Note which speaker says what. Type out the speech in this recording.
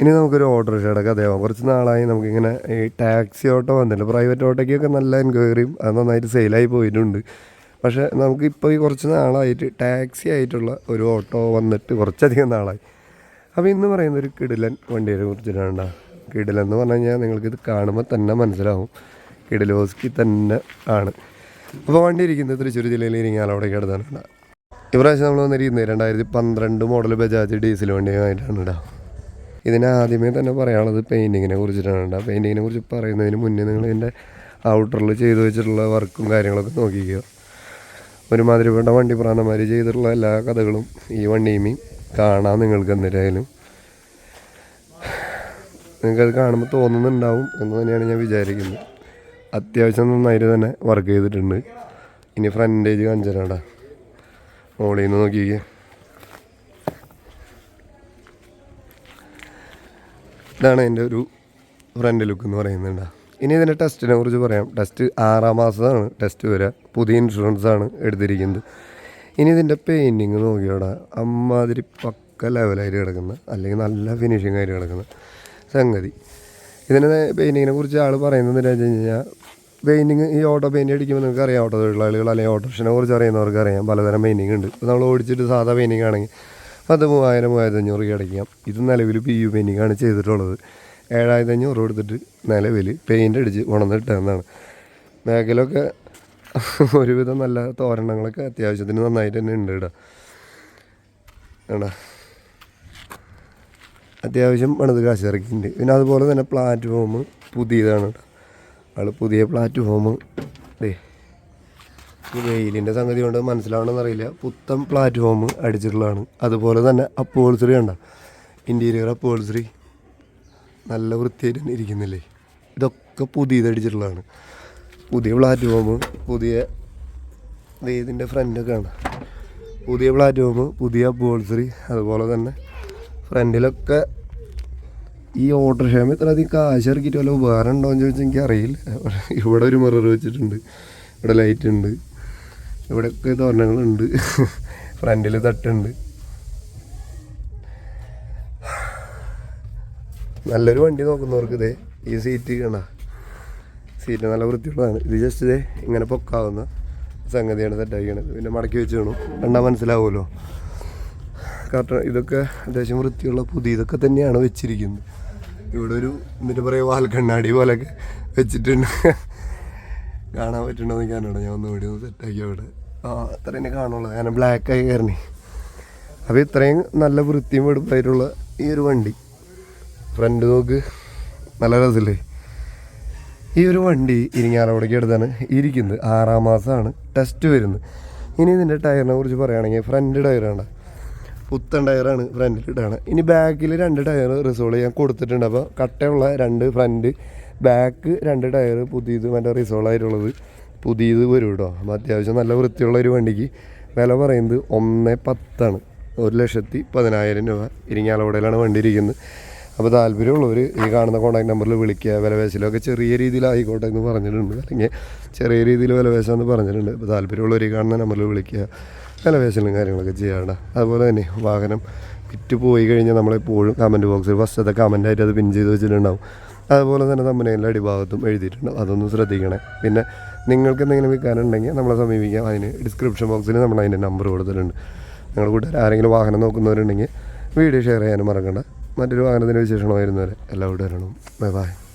Speaker 1: ഇനി നമുക്കൊരു ഓട്ടോറിക്ഷയുടെ കഥയാവാം കുറച്ച് നാളായി നമുക്കിങ്ങനെ ഈ ടാക്സി ഓട്ടോ വന്നില്ല പ്രൈവറ്റ് ഓട്ടോയ്ക്കൊക്കെ നല്ല എൻക്വയറിയും അത് നന്നായിട്ട് സെയിലായി പോയിട്ടുണ്ട്. പക്ഷേ നമുക്കിപ്പോൾ ഈ കുറച്ച് നാളായിട്ട് ടാക്സി ആയിട്ടുള്ള ഒരു ഓട്ടോ വന്നിട്ട് കുറച്ചധികം നാളായി. അപ്പോൾ ഇന്ന് പറയുന്ന ഒരു കിടിലൻ വണ്ടിയെ കുറിച്ചിട്ടാണ് ട്ടോ. കിടിലൻ എന്ന് പറഞ്ഞു കഴിഞ്ഞാൽ നിങ്ങൾക്കിത് കാണുമ്പോൾ തന്നെ മനസ്സിലാവും. കിടിലോസ്കി തന്നെ ആണ്. അപ്പോൾ വണ്ടി ഇരിക്കുന്നത് തൃശ്ശൂർ ജില്ലയിൽ ഇരിങ്ങാലവിടേക്ക് അടുത്താണ് ഇപ്രാവശ്യം നമ്മൾ വന്നിരിക്കുന്നത് രണ്ടായിരത്തി പന്ത്രണ്ട് മോഡൽ ബജാജ് ഡീസൽ വണ്ടിയുമായിട്ടാണ് ഇടാം ഇതിന് ആദ്യമേ തന്നെ പറയാനുള്ളത് പെയിന്റിങ്ങിനെ കുറിച്ചിട്ടാണ് കേട്ടോ. പെയിന്റിങ്ങിനെ കുറിച്ച് പറയുന്നതിന് മുന്നേ നിങ്ങൾ ഇതിന്റെ ഔട്ടറിൽ ചെയ്തു വെച്ചിട്ടുള്ള വർക്കും കാര്യങ്ങളൊക്കെ നോക്കിക്കുക ഒരുമാതിരിപ്പെട്ട വണ്ടി പ്രാണന്മാർ ചെയ്തിട്ടുള്ള എല്ലാ കഥകളും ഈ വണ്ടിയുമേ കാണാം നിങ്ങൾക്ക് എന്തിനായാലും നിങ്ങൾക്കത് കാണുമ്പോൾ തോന്നുന്നുണ്ടാവും എന്ന് തന്നെയാണ് ഞാൻ വിചാരിക്കുന്നത് അത്യാവശ്യം നന്നായിട്ട് തന്നെ വർക്ക് ചെയ്തിട്ടുണ്ട്. ഇനി ഫ്രണ്ടേജ് കാണിച്ചു തരാടാ മോളിൽ നിന്ന് നോക്കിക്കേ. ഇതാണ് എന്റെ ഒരു ഫ്രണ്ട് ലുക്ക് എന്ന് പറയുന്നുണ്ട് ഇനി ഇതിന്റെ ടെസ്റ്റിനെ കുറിച്ച് പറയാം. ടെസ്റ്റ് ആറാം മാസമാണ് ടെസ്റ്റ് വരിക പുതിയ ഇൻഷുറൻസ് ആണ് എടുത്തിരിക്കുന്നത്. ഇനി ഇതിന്റെ പെയിന്റിങ് നോക്കിയോടാ. അമ്മാതിരി പക്ക ലെവലായിട്ട് കിടക്കുന്നത് അല്ലെങ്കിൽ നല്ല ഫിനിഷിംഗ് ആയിട്ട് കിടക്കുന്ന. സംഗതി. ഇതിന്റെ പെയിന്റിങ്ങിനെ കുറിച്ച് ആൾ പറയുന്നത് എന്താ വെച്ച് കഴിഞ്ഞാൽ പെയിന്റിങ് ഈ ഓട്ടോ പെയിന്റ് അടിക്കുമ്പോൾ നിങ്ങൾക്ക് അറിയാം. ഓട്ടോ തൊഴിലാളികൾ അല്ലെങ്കിൽ ഓട്ടോറിക്ഷനെ കുറിച്ച് അറിയുന്നവർക്ക് അറിയാം. പലതരം പെയിന്റിങ് ഉണ്ട്. ഇപ്പോൾ നമ്മൾ ഓടിച്ചിട്ട് സാധാ പെയിന്റിങ് ആണെങ്കിൽ പത്ത് മൂവായിരം മൂവായിരത്തി അഞ്ഞൂറ് അടയ്ക്കാം. ഇത് നിലവിൽ പി യു പെയിന്റിങ്ങാണ് ചെയ്തിട്ടുള്ളത്. ഏഴായിരത്തി അഞ്ഞൂറ് കൊടുത്തിട്ട് നിലവിൽ പെയിന്റ് അടിച്ച് ഉണർന്നിട്ടതെന്നാണ് മേഖലൊക്കെ ഒരുവിധം നല്ല തോരണങ്ങളൊക്കെ അത്യാവശ്യത്തിന് നന്നായിട്ട് തന്നെ ഉണ്ട് ഇടാ ഏടാ അത്യാവശ്യം പണിത് കാശ് ഇറക്കിയിട്ടുണ്ട്. പിന്നെ അതുപോലെ തന്നെ പ്ലാറ്റ്ഫോം പുതിയതാണ് ആൾ പുതിയ പ്ലാറ്റ്ഫോം ഈ വെയിലിന്റെ സംഗതി കൊണ്ട് മനസ്സിലാവണമെന്നറിയില്ല പുത്തൻ പ്ലാറ്റ്ഫോം അടിച്ചിട്ടുള്ളതാണ്. അതുപോലെ തന്നെ അപ്പോൾസറി കണ്ട. ഇന്റീരിയർ അപ്പോൾസറി നല്ല വൃത്തിയായിട്ട് ഇരിക്കുന്നില്ലേ? ഇതൊക്കെ പുതിയത് അടിച്ചിട്ടുള്ളതാണ്. പുതിയ പ്ലാറ്റ്ഫോം പുതിയ വേദിന്റെ ഫ്രണ്ടൊക്കെ ആണ് പുതിയ പ്ലാറ്റ്ഫോം പുതിയ അപ്പോൾസറി അതുപോലെ തന്നെ ഫ്രണ്ടിലൊക്കെ ഈ ഓട്ടോറിക്ഷയിൽ ഇത്ര അധികം കാശ് ഇറക്കിയിട്ട് വല്ല ഉപകാരം ഉണ്ടോ എന്ന് ചോദിച്ചാൽ എനിക്കറിയില്ല ഇവിടെ ഒരു മിറർ വെച്ചിട്ടുണ്ട്. ഇവിടെ ലൈറ്റ് ഉണ്ട്. ഇവിടെയൊക്കെ തോരണങ്ങളുണ്ട്. ഫ്രണ്ടിൽ തട്ടുണ്ട്. നല്ലൊരു വണ്ടി നോക്കുന്നവർക്ക് ഇതേ ഈ സീറ്റ് കാണാ. സീറ്റ് നല്ല വൃത്തിയുള്ളതാണ്. ഇത് ജസ്റ്റ് ഇതേ ഇങ്ങനെ പൊക്കാവുന്ന സംഗതിയാണ് സെറ്റാക്കിയത് പിന്നെ മടക്കി വെച്ച് വേണം കണ്ടാൽ മനസ്സിലാവുമല്ലോ. കാരണം ഇതൊക്കെ അത്യാവശ്യം വൃത്തിയുള്ള പുതിയ ഇതൊക്കെ തന്നെയാണ് വെച്ചിരിക്കുന്നത്. ഇവിടെ ഒരു എന്നിട്ട് പറയുക വാൽക്കണ്ണാടി പോലെയൊക്കെ വെച്ചിട്ടുണ്ട്. കാണാൻ പറ്റണോ എന്ന് ഞാനാണ് ഞാൻ ഒന്ന് വീഡിയോ സെറ്റാക്കി അവിടെ ആ അത്ര തന്നെ കാണുള്ളൂ. കാരണം ബ്ലാക്ക് ആയി കയറണേ അപ്പോൾ ഇത്രയും നല്ല വൃത്തിയും വെടുപ്പായിട്ടുള്ള ഈ ഒരു വണ്ടി. ഫ്രണ്ട് നോക്ക്. നല്ല രസമില്ലേ ഈ ഒരു വണ്ടി ഇരിങ്ങാലവിടേക്ക് എടുത്താണ് ഇരിക്കുന്നത്. ആറാം മാസമാണ്. ടെസ്റ്റ് വരുന്നത് ഇനി ഇതിന്റെ ടയറിനെ കുറിച്ച് പറയുകയാണെങ്കിൽ ഫ്രണ്ട് ടയറാണ് പുത്തൻ ടയറാണ് ഫ്രണ്ടിൽ ഇട്ടാണ് ഇനി ബാക്കിൽ രണ്ട് ടയർ റിസോൾവ് ചെയ്യാൻ കൊടുത്തിട്ടുണ്ട്. അപ്പോൾ കട്ടയുള്ള രണ്ട് ഫ്രണ്ട് ബാക്ക് രണ്ട് ടയർ പുതിയത് മറ്റേ റിസോളായിട്ടുള്ളത് പുതിയത് വരും കേട്ടോ അപ്പോൾ അത്യാവശ്യം നല്ല വൃത്തിയുള്ള ഒരു വണ്ടിക്ക് വില പറയുന്നത് ഒന്ന് പത്താണ്. ഒരു ലക്ഷത്തി പതിനായിരം രൂപ. ഇരിങ്ങാലക്കുടയിലാണ് വണ്ടി ഇരിക്കുന്നത്. അപ്പോൾ താല്പര്യമുള്ളവർ ഈ കാണുന്ന കോൺടാക്ട് നമ്പറിൽ വിളിക്കുക. വിലവേശലൊക്കെ ചെറിയ രീതിയിലായിക്കോട്ടെ എന്ന് പറഞ്ഞിട്ടുണ്ട്. അല്ലെങ്കിൽ ചെറിയ രീതിയിൽ വിലപേശാമെന്ന് പറഞ്ഞിട്ടുണ്ട്. അപ്പോൾ താല്പര്യമുള്ളവർ ഈ കാണുന്ന നമ്പറിൽ വിളിക്കുക. വിലവേശലും കാര്യങ്ങളൊക്കെ ചെയ്യാണ്ട അതുപോലെ തന്നെ വാഹനം വിറ്റ് പോയി കഴിഞ്ഞാൽ നമ്മളെപ്പോഴും കമന്റ് ബോക്സിൽ ഫസ്റ്റത്തെ കമന്റായിട്ട് അത് പിൻ ചെയ്ത് വെച്ചിട്ടുണ്ടാവും. അതുപോലെ തന്നെ തമ്മനയിലെ അടിഭാഗത്തും എഴുതിയിട്ടുണ്ട്. അതൊന്ന് ശ്രദ്ധിക്കണേ. പിന്നെ നിങ്ങൾക്ക് എന്തെങ്കിലും വിൽക്കാനുണ്ടെങ്കിൽ നമ്മളെ സമീപിക്കാം. അതിന് ഡിസ്ക്രിപ്ഷൻ ബോക്സിൽ നമ്മൾ അതിന്റെ നമ്പർ കൊടുത്തിട്ടുണ്ട്. നിങ്ങളുടെ കൂട്ടുകാർ ആരെങ്കിലും വാഹനം നോക്കുന്നവരുണ്ടെങ്കിൽ വീഡിയോ ഷെയർ ചെയ്യാനും മറക്കണ്ട. മറ്റൊരു വാഹനത്തിന്റെ വിശേഷമായിരുന്നവരെ എല്ലാ കൂട്ടുകാരണം ബൈ ബൈ